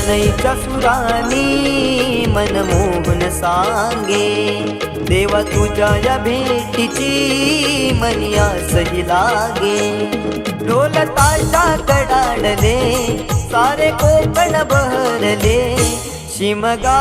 शनैच्या सुरानी मनमोहन सांगे. देवा तुझ्या या भेटीची मनिया सही लागे. ढोल ताशा कडाडले सारे कोकण बहरले. शिमगा